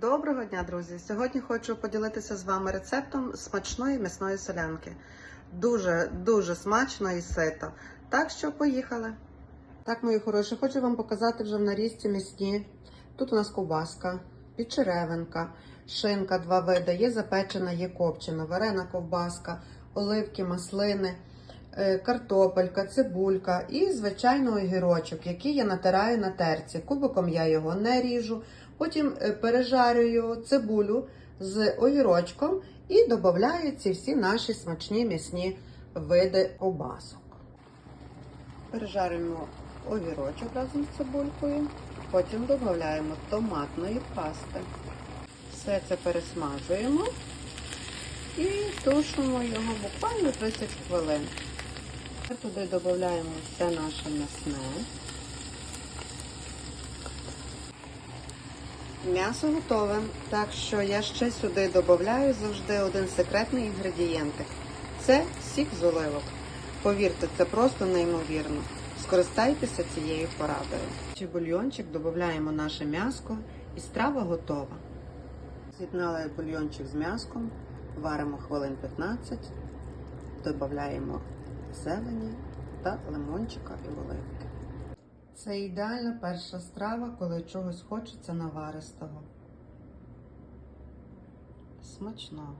Доброго дня, друзі! Сьогодні хочу поділитися з вами рецептом смачної м'ясної солянки. Дуже дуже смачно і сито. Так що поїхали. Так, мої хороші, хочу вам показати вже в нарізці м'ясні. Тут у нас ковбаска, підчеревинка, шинка, два види. Є запечена, є копчена, варена ковбаска, оливки, маслини, картопелька, цибулька і, звичайно, огірочок, який я натираю на терці. Кубиком я його не ріжу. Потім е, пережарюю цибулю з огірочком і додаю ці всі наші смачні м'ясні види ковбасок. Пережарюємо огірочок разом з цибулькою, потім додаємо томатної пасти. Все це пересмажуємо і тушимо його буквально 30 хвилин. Туди додаємо все наше м'ясне. М'ясо готове, так що я ще сюди додаю завжди один секретний інгредієнтик. Це сік з оливок. Повірте, це просто неймовірно. Скористайтеся цією порадою. Чи бульйончик додаємо наше м'яско і страва готова. З'єднали бульйончик з м'яском, варимо хвилин 15, додаємо зелені та лимончика і оливки. Це ідеальна перша страва, коли чогось хочеться наваристого. Смачного.